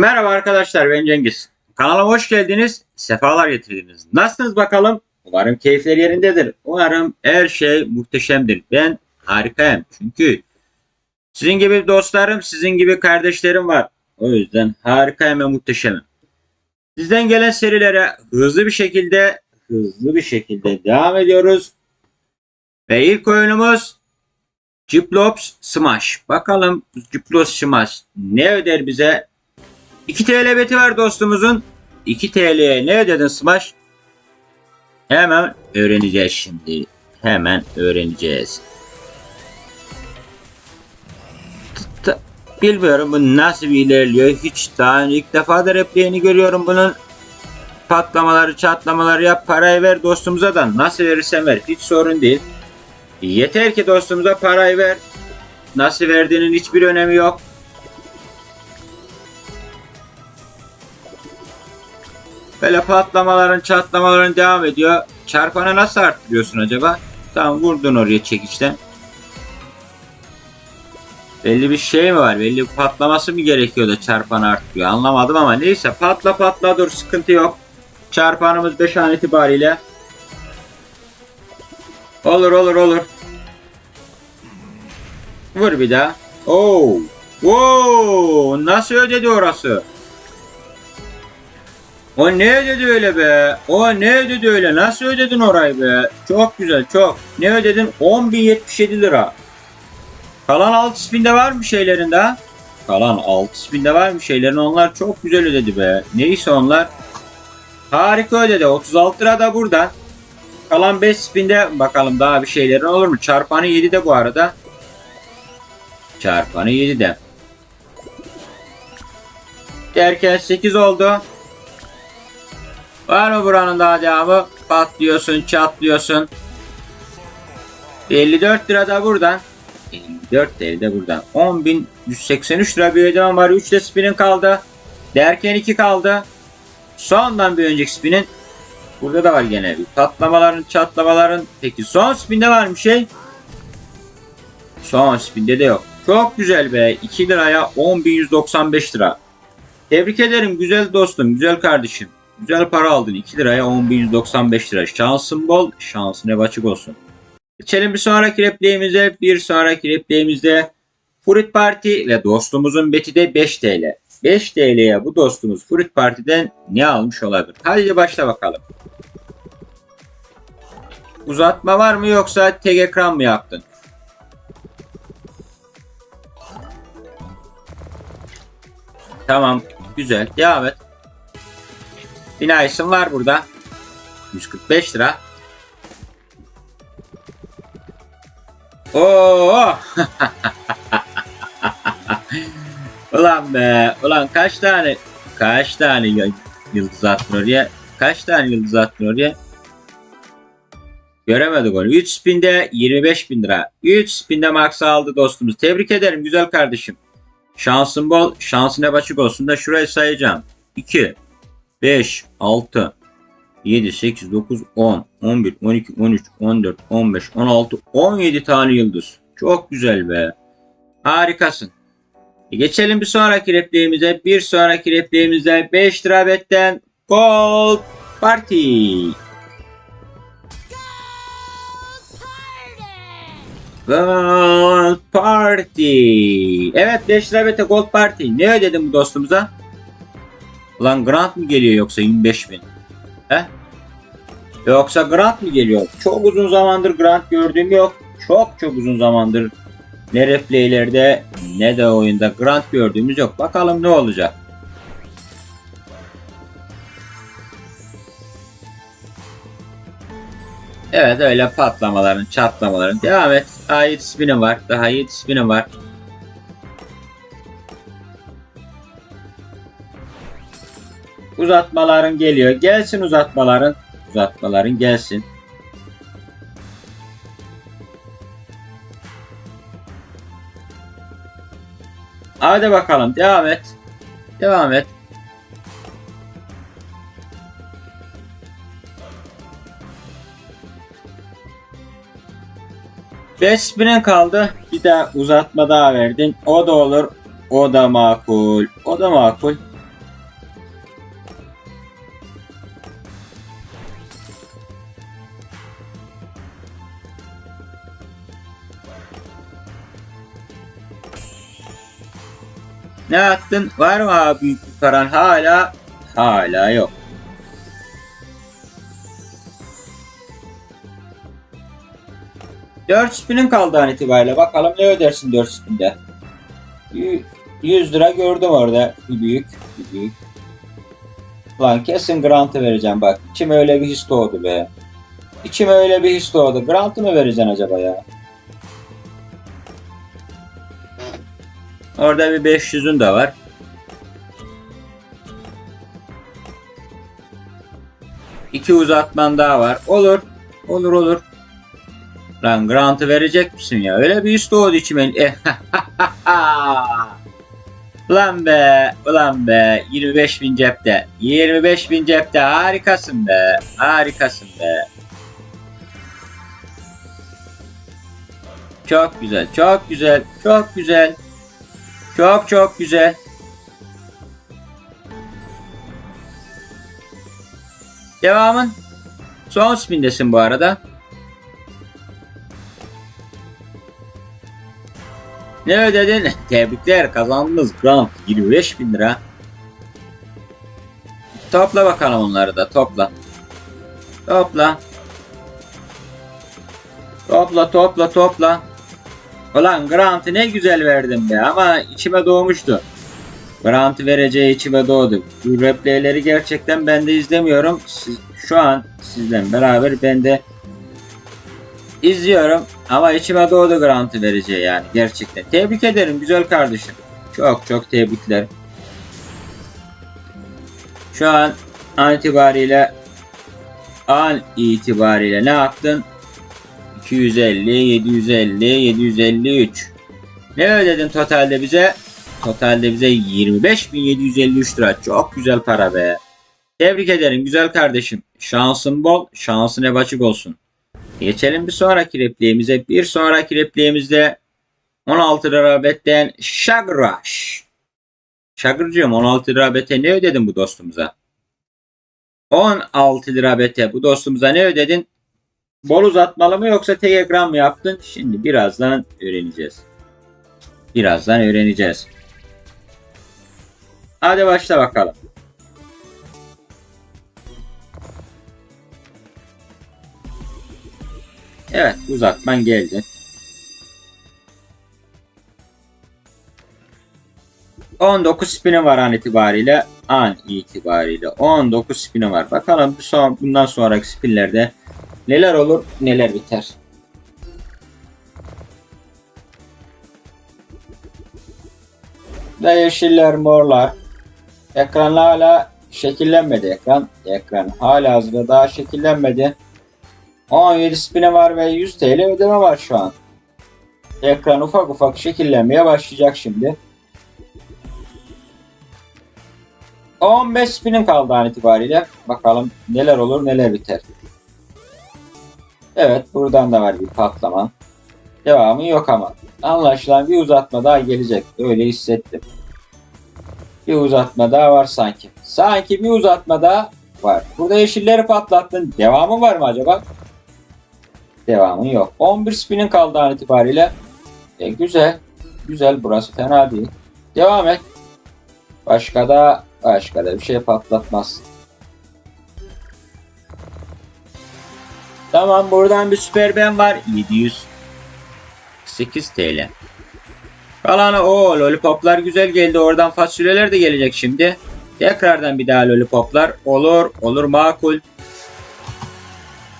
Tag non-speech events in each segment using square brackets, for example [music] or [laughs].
Merhaba arkadaşlar ben Cengiz. Kanalıma hoş geldiniz. Sefalar getirdiniz. Nasılsınız bakalım? Umarım keyifler yerindedir. Umarım her şey muhteşemdir. Ben harikayım. Çünkü sizin gibi dostlarım, sizin gibi kardeşlerim var. O yüzden harikayım ve muhteşemim. Sizden gelen serilere hızlı bir şekilde hızlı bir şekilde devam ediyoruz. Ve ilk oyunumuz Ciplops Smash. Bakalım Ciplops Smash ne öder bize? 2 TL beti var dostumuzun. 2 TL'ye ne ödedin Smash? Hemen öğreneceğiz şimdi. Hemen öğreneceğiz. Bilmiyorum bu nasıl bir ilerliyor. Hiç daha ilk defa da repliğini görüyorum bunun. Patlamaları, çatlamaları yap, parayı ver dostumuza da nasıl verirsen ver. Hiç sorun değil. Yeter ki dostumuza parayı ver. Nasıl verdiğinin hiçbir önemi yok. Böyle patlamaların, çatlamaların devam ediyor. Çarpanı nasıl arttırıyorsun acaba? Tamam vurdun oraya çekiçten. Belli bir şey mi var? Belli bir patlaması mı gerekiyor da çarpanı arttırıyor? Anlamadım ama neyse patla patla dur sıkıntı yok. Çarpanımız 5 an itibariyle. Olur olur olur. Vur bir daha. Oo. Wow. Nasıl ödedi orası? O ne ödedi öyle be? O ne ödedi öyle? Nasıl ödedin orayı be? Çok güzel çok. Ne ödedin? 10.077 lira. Kalan 6 spinde var mı şeylerin daha? Kalan 6 spinde var mı şeylerin? Onlar çok güzel ödedi be. Neyse onlar. Harika ödedi. 36 lira da burada. Kalan 5 spinde bakalım daha bir şeylerin olur mu? Çarpanı 7 de bu arada. Çarpanı 7 de. Derken 8 oldu. Var mı buranın daha devamı? Patlıyorsun, çatlıyorsun. 54 lira da buradan. 54 değil de buradan. 10.183 lira bir ödemem var. 3 de spinin kaldı. Derken 2 kaldı. Sondan bir önceki spinin. Burada da var gene bir patlamaların, çatlamaların. Peki son spinde var mı şey? Son spinde de yok. Çok güzel be. 2 liraya 10.195 lira. Tebrik ederim güzel dostum, güzel kardeşim. Güzel para aldın. 2 liraya 10.195 lira. Şansın bol, şansın hep açık olsun. Geçelim bir sonraki repliğimize. Bir sonraki repliğimizde Fruit Party ve dostumuzun beti de 5 TL. 5 TL'ye bu dostumuz Fruit Party'den ne almış olabilir? Hadi başla bakalım. Uzatma var mı yoksa tek ekran mı yaptın? Tamam. Güzel. Devam et. Bina isim var burada. 145 lira. Oo! [laughs] ulan be, ulan kaç tane kaç tane yıldız attın oraya? Kaç tane yıldız attın oraya? Göremedik onu. 3 spinde 25 bin lira. 3 spinde max aldı dostumuz. Tebrik ederim güzel kardeşim. Şansın bol, şansın hep açık olsun da şurayı sayacağım. 2, 5, 6, 7, 8, 9, 10, 11, 12, 13, 14, 15, 16, 17 tane yıldız. Çok güzel be. Harikasın. E geçelim bir sonraki repliğimize. Bir sonraki repliğimize 5 lira betten Gold Party. Gold Party. Evet 5 lira bete Gold Party. Ne ödedin bu dostumuza? Ulan grant mı geliyor yoksa 25 bin? He? Yoksa grant mı geliyor? Çok uzun zamandır grant gördüğüm yok. Çok çok uzun zamandır ne replaylerde ne de oyunda grant gördüğümüz yok. Bakalım ne olacak. Evet öyle patlamaların, çatlamaların. Devam et. Daha 7 spinim var. Daha 7 spinim var. Uzatmaların geliyor. Gelsin uzatmaların. Uzatmaların gelsin. Hadi bakalım devam et. Devam et. Beş spinin kaldı. Bir de uzatma daha verdin. O da olur. O da makul. O da makul. Ne attın? Var mı abi büyük bir paran? Hala hala yok. Dört spinin kaldı an itibariyle. Bakalım ne ödersin 4 spinde. Y- 100 lira gördüm orada. Bir büyük. Bir büyük. Lan kesin grantı vereceğim bak. İçime öyle bir his doğdu be. İçime öyle bir his doğdu. Grantı mı vereceksin acaba ya? Orada bir 500'ün de var. İki uzatman daha var. Olur. Olur olur. Lan grantı verecek misin ya? Öyle bir his doğdu içime. Eh, [laughs] Ulan be, ulan be. 25 bin cepte. 25 bin cepte. Harikasın be. Harikasın be. Çok güzel, çok güzel, çok güzel. Çok çok güzel. Devamın. Son spindesin bu arada. Ne ödedin? [laughs] Tebrikler kazandınız grant 25 bin lira. Topla bakalım onları da topla. Topla. Topla topla topla. Ulan Grant'ı ne güzel verdim be ama içime doğmuştu. Grant'ı vereceği içime doğdu. Bu replayleri gerçekten ben de izlemiyorum. Siz, şu an sizle beraber ben de izliyorum ama içime doğdu Grant'ı vereceği yani gerçekten. Tebrik ederim güzel kardeşim. Çok çok tebrikler. Şu an an itibariyle an itibariyle ne yaptın? 250, 750, 753. Ne ödedin totalde bize? Totalde bize 25.753 lira. Çok güzel para be. Tebrik ederim güzel kardeşim. Şansın bol, şansın hep açık olsun. Geçelim bir sonraki repliğimize. Bir sonraki repliğimizde 16 lira betten Şagraş. Şagırcığım 16 lira bete ne ödedin bu dostumuza? 16 lira bete bu dostumuza ne ödedin? Bol uzatmalı mı yoksa telegram mı yaptın? Şimdi birazdan öğreneceğiz. Birazdan öğreneceğiz. Hadi başla bakalım. Evet uzatman geldi. 19 spini var an itibariyle. An itibariyle 19 spini var. Bakalım son, bundan sonraki spinlerde neler olur neler biter. Ve yeşiller morlar. Ekran hala şekillenmedi ekran. Ekran hala hazırda daha şekillenmedi. 17 spine var ve 100 TL ödeme var şu an. Ekran ufak ufak şekillenmeye başlayacak şimdi. 15 spinin kaldı an itibariyle. Bakalım neler olur neler biter. Evet buradan da var bir patlama. Devamı yok ama. Anlaşılan bir uzatma daha gelecek. Öyle hissettim. Bir uzatma daha var sanki. Sanki bir uzatma daha var. Burada yeşilleri patlattın. Devamı var mı acaba? Devamı yok. 11 spinin kaldı an itibariyle. E, güzel. Güzel burası fena değil. Devam et. Başka da başka da bir şey patlatmaz. Tamam buradan bir süper ben var. 708 TL. Kalanı o lollipoplar güzel geldi. Oradan fasulyeler de gelecek şimdi. Tekrardan bir daha lollipoplar. Olur olur makul.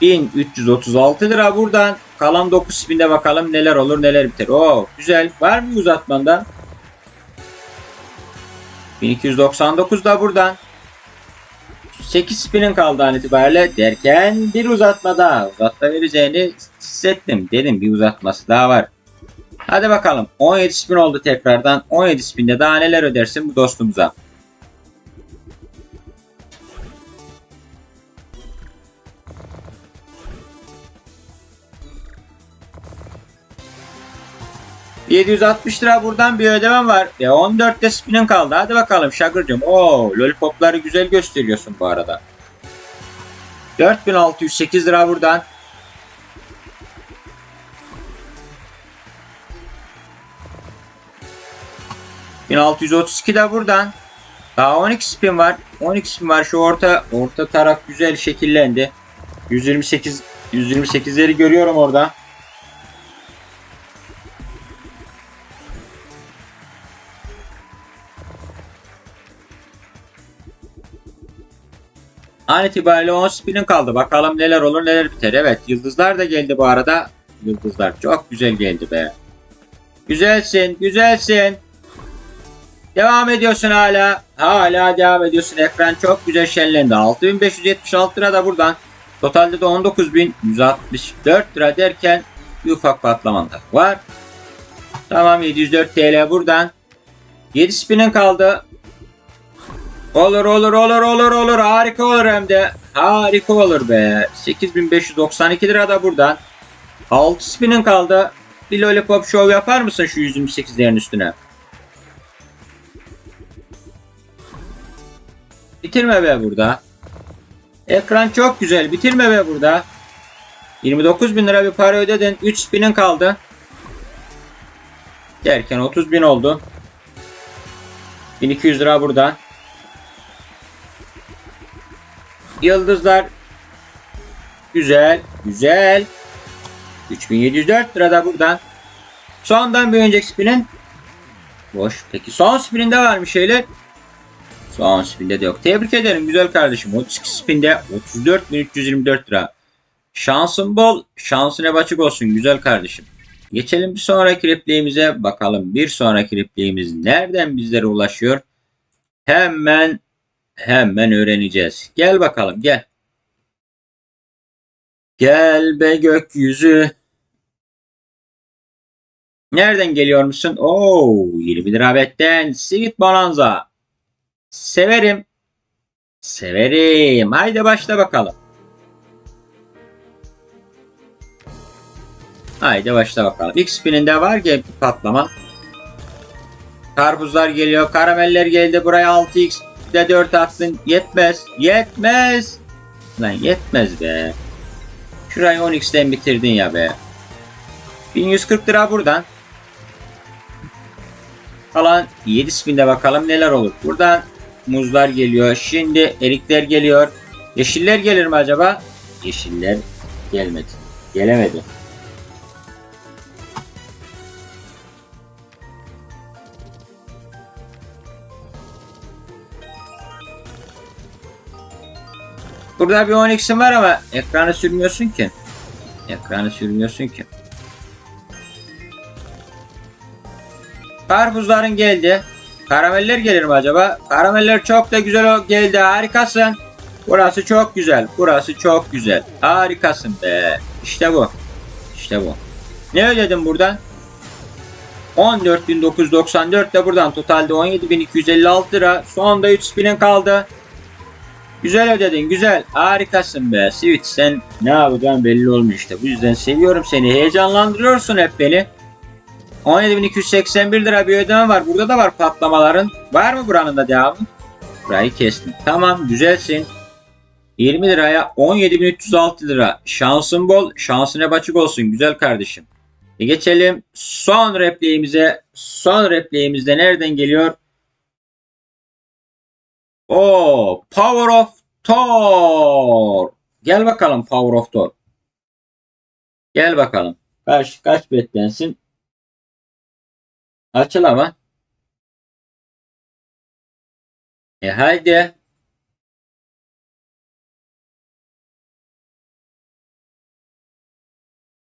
1336 lira buradan. Kalan 9 spinde bakalım neler olur neler biter. Oo güzel. Var mı uzatmandan? 1299 da buradan. 8 spinin kaldı an itibariyle derken bir uzatma daha. Uzatma vereceğini hissettim. Dedim bir uzatması daha var. Hadi bakalım. 17 spin oldu tekrardan. 17 spinde daha neler ödersin bu dostumuza. ...760 lira buradan bir ödemem var. E 14'te spinin kaldı. Hadi bakalım Şakır'cığım. Oo, lollipopları güzel gösteriyorsun bu arada. 4608 lira buradan. 1632 de buradan. Daha 12 spin var. 12 spin var. Şu orta orta taraf güzel şekillendi. 128 128'leri görüyorum orada. An itibariyle 10 spinin kaldı. Bakalım neler olur neler biter. Evet yıldızlar da geldi bu arada. Yıldızlar çok güzel geldi be. Güzelsin güzelsin. Devam ediyorsun hala. Hala devam ediyorsun. Ekran çok güzel şenlendi. 6576 lira da buradan. Totalde de 19164 lira derken bir ufak patlaman var. Tamam 704 TL buradan. 7 spinin kaldı. Olur olur olur olur olur. Harika olur hem de. Harika olur be. 8592 lira da buradan. 6 spinin kaldı. Bir lollipop show yapar mısın şu 128'lerin üstüne? Bitirme be burada. Ekran çok güzel. Bitirme be burada. 29 bin lira bir para ödedin. 3 spinin kaldı. Derken 30 bin oldu. 1200 lira buradan. Yıldızlar. Güzel. Güzel. 3704 lira da buradan. Sondan bir önceki spinin. Boş. Peki son spininde var mı şeyler? Son spinde de yok. Tebrik ederim güzel kardeşim. 32 spinde 34.324 lira. Şansın bol. Şansın hep açık olsun güzel kardeşim. Geçelim bir sonraki repliğimize bakalım. Bir sonraki repliğimiz nereden bizlere ulaşıyor? Hemen hemen öğreneceğiz. Gel bakalım gel. Gel be gökyüzü. Nereden geliyor musun? Oo, 20 lira betten. Sweet Bonanza. Severim. Severim. Haydi başla bakalım. Haydi başla bakalım. İlk spininde var ki patlama. Karpuzlar geliyor. Karameller geldi. Buraya 6x de 4 attın. Yetmez. Yetmez. Lan yetmez be. Şurayı 10x'ten bitirdin ya be. 1140 lira buradan. Kalan 7 spinde bakalım neler olur. Buradan muzlar geliyor. Şimdi erikler geliyor. Yeşiller gelir mi acaba? Yeşiller gelmedi. Gelemedi. Burada bir 10x'in var ama ekranı sürmüyorsun ki. Ekranı sürmüyorsun ki. Karpuzların geldi. Karameller gelir mi acaba? Karameller çok da güzel geldi. Harikasın. Burası çok güzel. Burası çok güzel. Harikasın be. İşte bu. İşte bu. Ne ödedim buradan? 14.994 de buradan totalde 17.256 lira. Sonunda 3 spinin kaldı. Güzel ödedin güzel. Harikasın be. Sweet sen ne yapacağın belli olmuyor işte. Bu yüzden seviyorum seni. Heyecanlandırıyorsun hep beni. 17.281 lira bir ödeme var. Burada da var patlamaların. Var mı buranın da devamı? Burayı kestim. Tamam güzelsin. 20 liraya 17.306 lira. Şansın bol. Şansın hep açık olsun güzel kardeşim. E geçelim son repliğimize. Son repliğimizde nereden geliyor? O Power of Thor. Gel bakalım Power of Thor. Gel bakalım. Kaç kaç betlensin? Açıl ama. E haydi.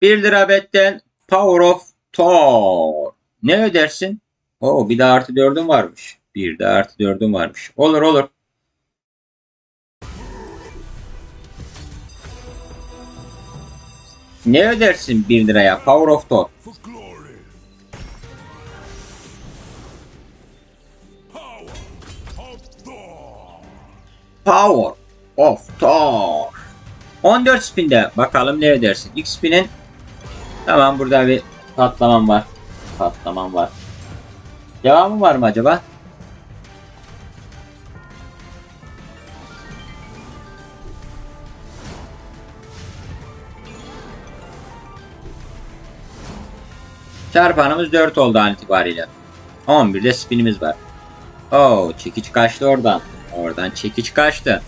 Bir lira betten Power of Thor. Ne ödersin? Oo bir de artı dördüm varmış. Bir de artı dördüm varmış. Olur olur. Ne ödersin 1 liraya? Power of Thor. Power of Thor. 14 spinde bakalım ne ödersin. İlk spinin tamam burada bir patlamam var. Patlamam var. Devamı var mı acaba? Çarpanımız 4 oldu an itibariyle. 11'de spinimiz var. Oo çekiç kaçtı oradan. Oradan çekiç kaçtı.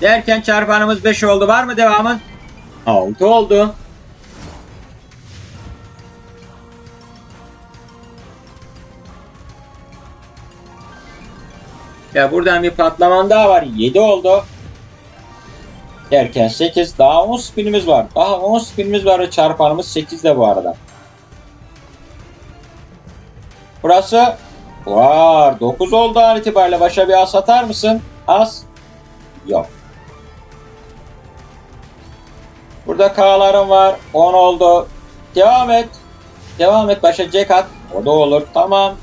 Derken çarpanımız 5 oldu. Var mı devamı? 6 oldu. Ya buradan bir patlaman daha var. 7 oldu. Derken 8. Daha 10 spinimiz var. Daha 10 spinimiz var ve çarpanımız 8 de bu arada. Burası var. 9 oldu an itibariyle. Başa bir as atar mısın? As. Yok. Burada K'larım var. 10 oldu. Devam et. Devam et. Başa Jack at. O da olur. Tamam.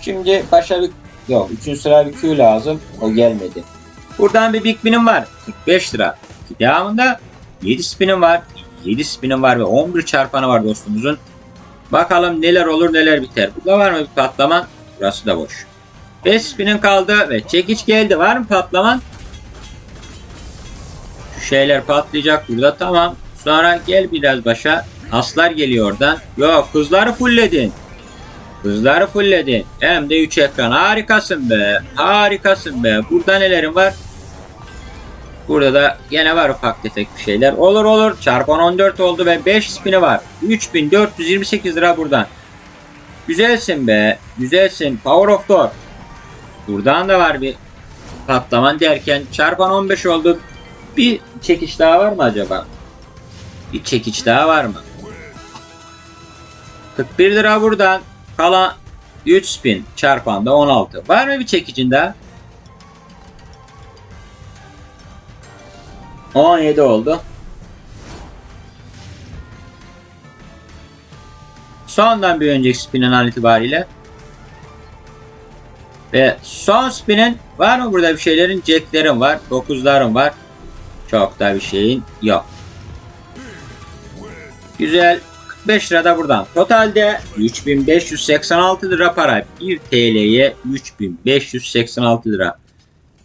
Şimdi başa bir... Yok. 3. sıra bir Q lazım. O gelmedi. Buradan bir Big Bin'im var. 45 lira. Devamında 7 spinim var. 7 spinim var ve 11 çarpanı var dostumuzun. Bakalım neler olur neler biter. Burada var mı bir patlaman? Burası da boş. 5 spinin kaldı ve çekiç geldi. Var mı patlaman? Şu şeyler patlayacak burada tamam. Sonra gel biraz başa. Aslar geliyor oradan. Yok kızları fullledin. Kızları fullledin. Hem de 3 ekran. Harikasın be. Harikasın be. Burada nelerin var? Burada da gene var ufak tefek bir şeyler. Olur olur. Çarpan 14 oldu ve 5 spini var. 3428 lira buradan. Güzelsin be. Güzelsin. Power of Door. Buradan da var bir patlaman derken çarpan 15 oldu. Bir çekiş daha var mı acaba? Bir çekiş daha var mı? 41 lira buradan. Kalan 3 spin çarpan da 16. Var mı bir çekicin daha? 17 oldu. Sondan bir önceki spinin an itibariyle. Ve son spinin var mı burada bir şeylerin? Jack'lerin var. 9'ların var. Çok da bir şeyin yok. Güzel. 45 lira da buradan. Totalde 3586 lira para. 1 TL'ye 3586 lira.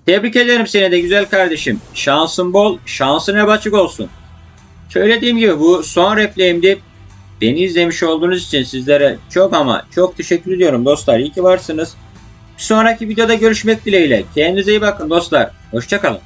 Tebrik ederim seni de güzel kardeşim. Şansın bol, şansın hep açık olsun. Söylediğim gibi bu son replayimdi. Beni izlemiş olduğunuz için sizlere çok ama çok teşekkür ediyorum dostlar. İyi ki varsınız. Bir sonraki videoda görüşmek dileğiyle. Kendinize iyi bakın dostlar. Hoşçakalın.